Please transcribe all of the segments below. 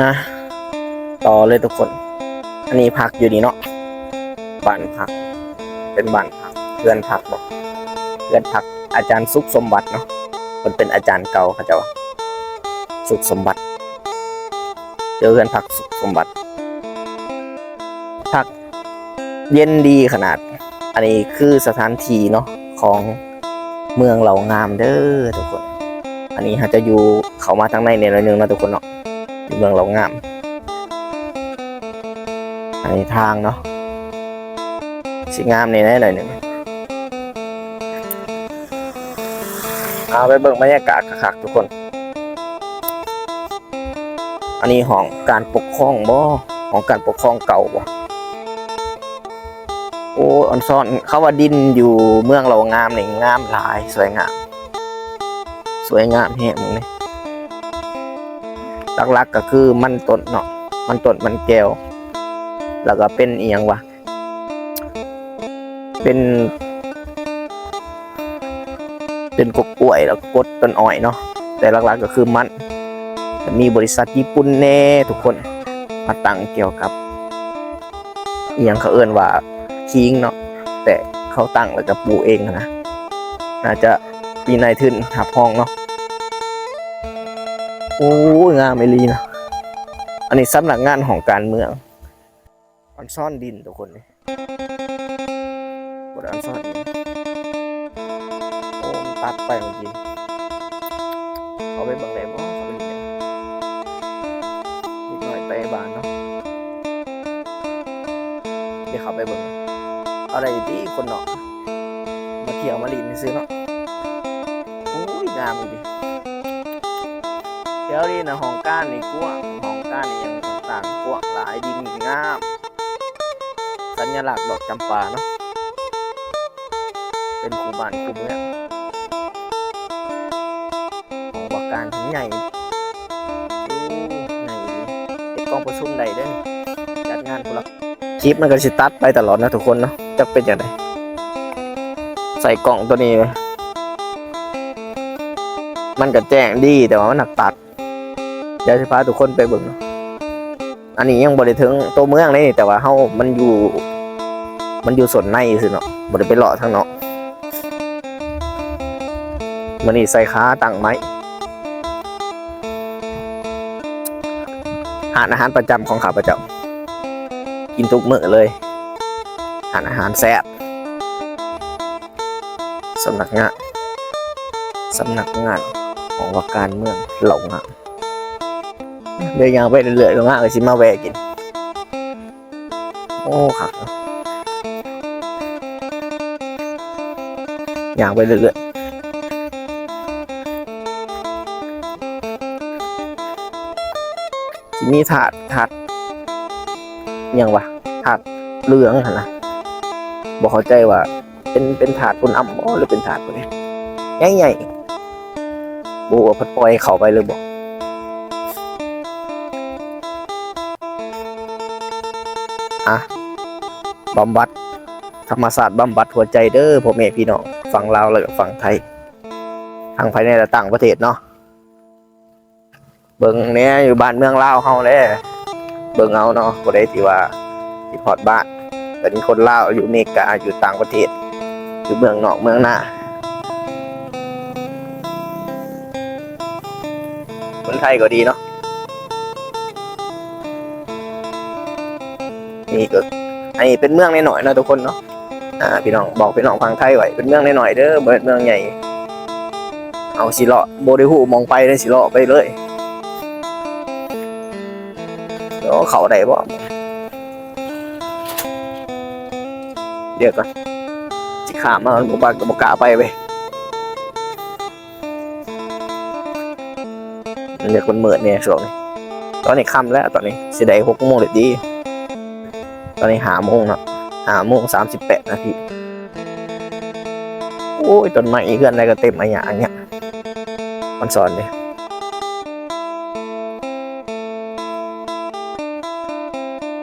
นะ ต่อเลยทุกคน อันนี้พักอยู่นี่เนาะบ้านพัก เป็นบ้านพักเพื่อนพักบอกเพื่อนพักอาจารย์สุขสมบัติเนาะมันเป็นอาจารย์เก่าเขาเจะว่าสุขสมบัติเจอเพื่อนพักสุขสมบัติพักเย็นดีขนาด อันนี้คือสถานที่เนาะของเมืองเหล่างามเด้อทุกคน อันนี้เขาจะอยู่เขามาทางในเนี่ยหน่อยนึงนะทุกคนเนาะ เมืองเหล่างามอันนี้ทางเนาะสีงามนนั้นหน่อยหนึ่งเอาไปเบิ่งบรรยากาศคักๆทุกคน อันนี้ห้องการปกครองบ่ห้องการปกครองเก่าบ่โอ้ออนซ่อนเขาว่าดินอยู่เมืองเรางามนี่งามหลาย สวยงาม สวยงามแฮะมึงนี่ หลักๆก็คือมันต้นเนาะมันต้นมันแก้ว แล้วก็เป็นเอียงวะเป็น เป็นกกกล้วยแล้วก็กดต้นอ้อยเนาะแต่หลักๆก็คือมัน มีบริษัทญี่ปุ่นแน่ทุกคนมาตั้งเกี่ยวกับเอียงเขาเอิ้นว่าคิงเนาะแต่เขาตั้งแล้วก็ปลูกเองนะน่าจะปีนายทึนหับห้องเนาะ โอ้งามไม่ลีนะ อันนี้สำนักงานของการเมืองอันซ่อนดินทุกคนนี่บดอันซ่อนดินโอ้ตัดไปเมื่อกี้เอาไปบังไหนบ้างเขาไปดูเนี่ยนิดหน่อยไปบ้านเนาะเดี๋ยวเขาไปเบิ่งอะไรที่คนเนาะมาเที่ยวมาลินซื้อเนาะโอ้ยงามเลยดิ ดี๋ยวนี้นะห้องก้านนี่กว้างห้องก้านนี่ยังต่างกว้างหลายดินงาม สัญลักษณ์ดอกจำปาเนาะเป็นคูบานคูเมืองของว่าการถึงใหญ่ดูใหญ่ดีเก็บกองประชุมใดได้อนี่จัดงานกูละคลิปมันก็สิตัดไปตลอดนะทุกคนเนาะจะเป็นอย่างไรใส่กล่องตัวนี้ มันก็แจ้งดีแต่ว่ามันหนักตัด เดี๋ยวจะพาทุกคนไปเบิ่งเนาะอันนี้ยังบริถึงตัวเมืองเลยแต่ว่าเฮามันอยู่ มันอยู่ส่วนในสิเนาะบริไปเลาะทางเนาะมันนี่ใส่ขาตั้งไม้หาอาหารประจำของข้าพเจ้ากินทุกมื้อเลยหาอาหารแซ่บสำนักงานสำนักงานของว่าการเมืองเหล่างาน เดินยวยางไปเรื่อยๆตรงนั้นเลยสิมาแวะกิน โอ้ครับยางไปเรื่อยๆสิมีถาดถาดยังวะถาดเหลืองหันนะบอกเข้าใจว่า เป็นเป็นถาดปุนอ่ำบ่หรือเป็นถาดปุนนี้ใหญ่ๆบูว่าพัดปล่อยเขาไปเลยบอก อะบำบัดธรรมศาสตร์บำบัดหัวใจเด้อพ่อแม่พี่น้องฝั่งลาวแล้วก็ฝั่งไทยทางภายในและต่างประเทศเนาะเบิ่งเนี้ยอยู่บ้านเมืองลาวเฮาเลยเบิ่งเอาเนาะบ่ได้ที่ว่าที่พอดบ้านแต่นี่คนลาวอยู่เมกาอยู่ต่างประเทศ อยู่เมืองนอกเมืองหน้าคนไทยก็ดีเนาะ นี่ก็อันนี้เป็นเมืองหน่อยๆนะทุกคนเนาะอ่าพี่น้องบอกพี่น้องฟังไทยไว้เป็นเมืองหน่อยๆเด้อเบิดเมืองใหญ่เอาสิเลาะโบได้หูมองไปเลยสิเลาะไปเลยเดี๋ยวเขาได้บ่เดี๋ยวก่อนสิขามมาบ่บากบ่กล้าไปเว้ยมันเรียกคนเหมือดเนี่ยช่วงตอนนี้ค่ำแล้วตอนนี้สิได้หกโมงเลยดี ตอนนี้หาโมงเนะหาโมงสามสิบแปดนาที โอ้ยต้นไม้เพื่อนอะไรก็เต็มอะอย่างเงี้ยมันสอนเลย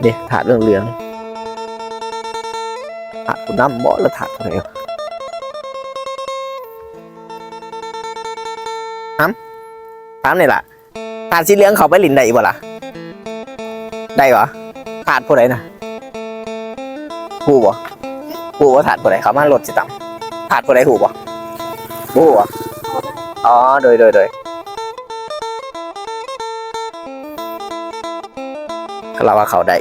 เดี๋ยถาดเรื่องเหลืองถาดน้ำบ่แล้วถาดอะไรวะถามถามนี่ล่ะถาดสีเหลืองเขาไปลินได้บ่ล่ะ ได้เหรอถาดผู้ใดนะ หูบ่หูว่าถาดผู้ใดเขามารถสิตำถาดผู้ใดหูบ่หูบ่อ๋อโดยโดยโดยเขาว่าเขาได้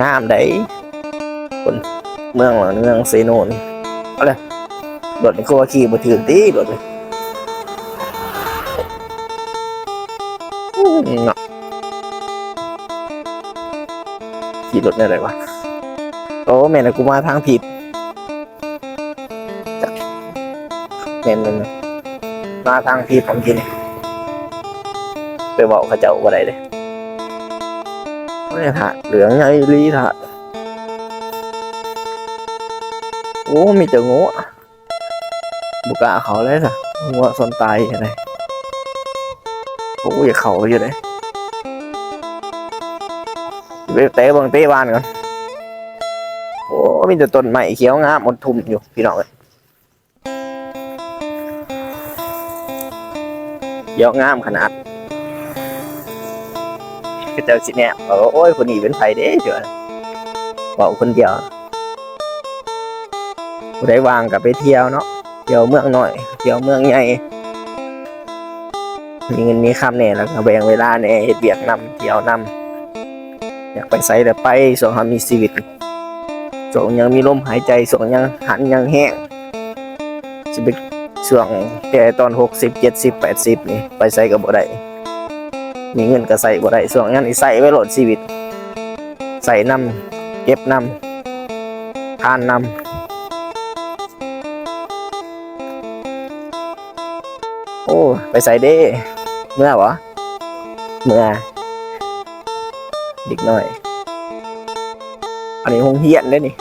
งามได้คนเมืองหลังเมืองเซโนนเอาเลยรถนี่คือว่าขี่มาถือตีรถนี่ รถนี่อะไรวะโอ้แม่นกูมาทางผิดจักแม่นม่นมาทางผิดผมกินไปบอกเขาเจ้าว่าไรเลยไม่ถาดเหลืองไงลีถาดโอ้มีแต่งูบุกล้าเขาเลยนะงัวสนตายอะไรโอ้ย่าเขาอยู่เลย ไปเตะบังเตะบ้านก่อนโอ้มีแต่ต้นไม้เขียวงามหมดทุ่มอยู่พี่น้องเอ้ยเขียวงามขนาดก็เจอสิเนี่ยเออโอ้ยคนนี้เป็นไผเด้เดี๋ยวบอกคนเดียวผู้ใดว่างกับไปเที่ยวเนาะเที่ยวเมืองหน่อยเที่ยวเมืองใหญ่มีเงินมีคำเนี่ยแล้วก็แบ่งเวลาเนี่ยเฮ็ดเบียกนำเที่ยวนำ อยากไปไสแต่ไปส่วนเขามีชีวิตส่วนยังมีลมหายใจส่วนยังหันยังแห้งจะเป็นช่วงแก่ตอนหกสิบเจ็ดสิบแปดสิบนี่ไปไสกับบ่ได้มีเงินก็ใส่บ่ได้ส่วนงั้นอีใส่ไว้โหลดชีวิต ใส่นำเก็บนำทานนำโอ้ ไปใส่เด้ เมื่อวะเมื่อ เด็กน้อย อันนี้คงเฮียนได้นี่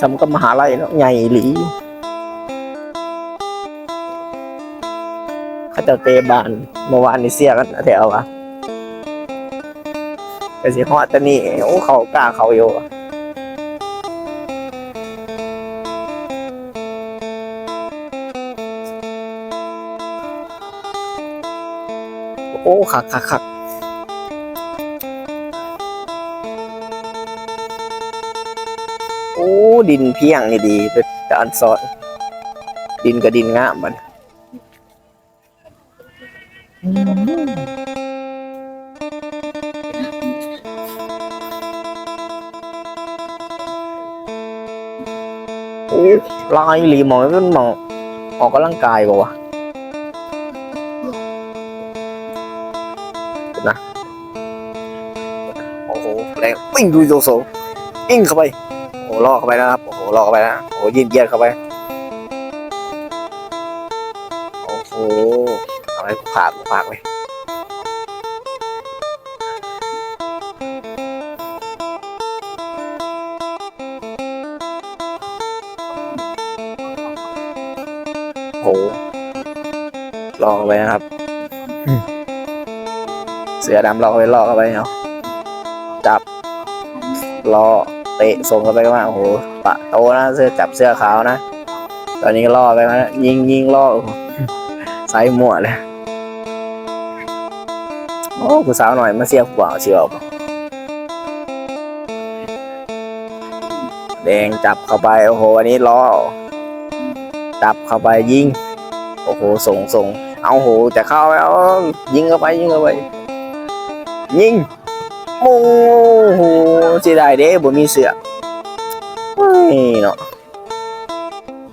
สำกับมหาลัยเนาะใหญ่หลีเขาเจะเตบานเมื่อวานนี่เสียกันแถววะแต่สิฮอดตะนี่โอ้เขากล้าเขาอยู่โอ้คักคักคัก ดินเพียงนี่ดีเป็นการสอน ดินกับดินงามมันลายหลีหมองมันหมองออกกำลังกายป่าวะนะโอ้โหแรงปิ้งดูโซโซปิ้งเข้าไป หล่อเข้าไปนะครับ โอ้โหล่อเข้าไปนะโอ้โหยินเยียดเข้าไป โอ้โหเอาไว้กูผากกูผากไปโอ้โหล่อเข้าไปนะครับ เสือดำล่อเข้าไปล่อเข้าไปเนาะจับล่อเตะส่งเข้าไปก็มาโอ้โหปะโตนะเสื้อจับเสื้อขาวนะ ตอนนี้ล่อไปนะยิงยิงล่อใส่หมวเลยโอ้ผู้สาวหน่อยมาเสียบกว่าเชียวแดงจับเข้าไปโอ้โหอันนี้ล่อจับเข้าไปยิงโอ้โหส่งส่งเอาโหจะเข้าแล้วยิงเข้าไปยิงเข้าไปยิง โอ้โหเสียดายเด้บ่มีเสือกเฮ้ยเนาะ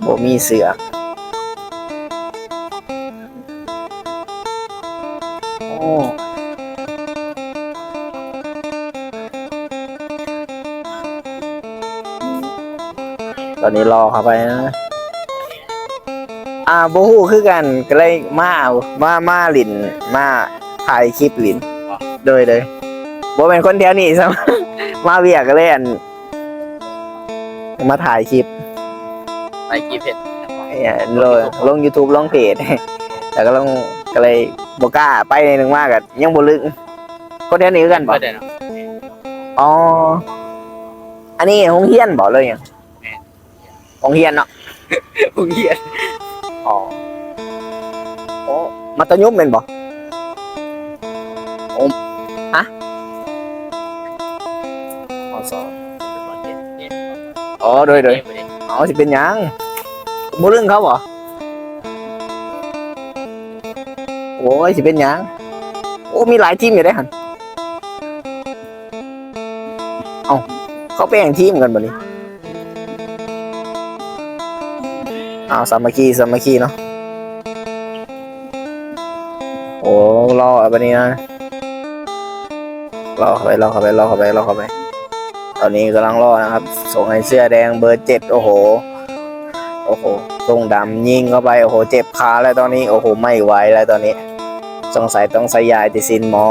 บ่มีเสือกโอ้ตอนนี้รอเข้าไปนะ อ่าบ่ฮู้คือกันก็เลยมาเอามา มาหลิน มาถ่ายคลิปหลิน โดยเลย บ่เป็นคนแถวนี้ซะมาเวียกก็เลยอันมาถ่ายคลิปไปกี่เพชรไอ้อันลงลง YouTube ลงเพจแต่ก็ลงก็เลยบ่กล้าไปในหนึงมากอะยังบ่ลึกคนแถวนี้คือกันบ่ก็ได้เนาะอ๋อ อันนี้โรงเรียนบ่เลยหยังโรงเรียนเนาะผู้เหี้ยอ๋อโอ้มัตยุมเป็นบ่ อ๋อโดยโดยนี่บ่ได้อ๋อสิเป็นหยังบ่เรื่องเขาบ่โอ้ยสิเป็นหยังโอ้มีหลายทีมอยู่ได้หันเอ้าเขาแบ่งทีมกันบ่นี่อ้าวสามัคคีสามัคคีเนาะโอ้รออันนี้นะรอเข้าไปรอเข้าไปรอเข้าไปรอเข้าไป ตอนนี้กำลังรอนะครับ ส่งให้เสื้อแดงเบอร์เจ็ดโอ้โห โอ้โหทรงดำยิงเข้าไปโอ้โห เจ็บขาแล้วตอนนี้โอ้โหไม่ไหวแล้วตอนนี้ สงสัยต้องใส่ยาติซินหมอ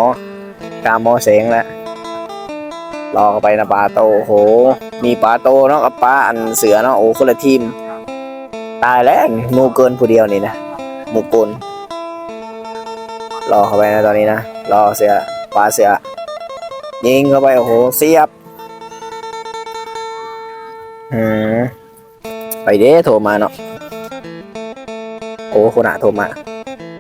กาหมอเสงแล้วรอเข้าไปนะปลาโตโอ้โห มีปลาโตเนาะกับปลาอันเสือเนาะโอ้คนละทีม ตายแล้วมูเกินผู้เดียวนี่นะมูกลรอเข้าไปนะตอนนี้นะรอเสือปลาเสือยิงเข้าไปโอ้โหเสียบ อืมไปเด้โทรมาเนาะโอ้คนหาโทรมา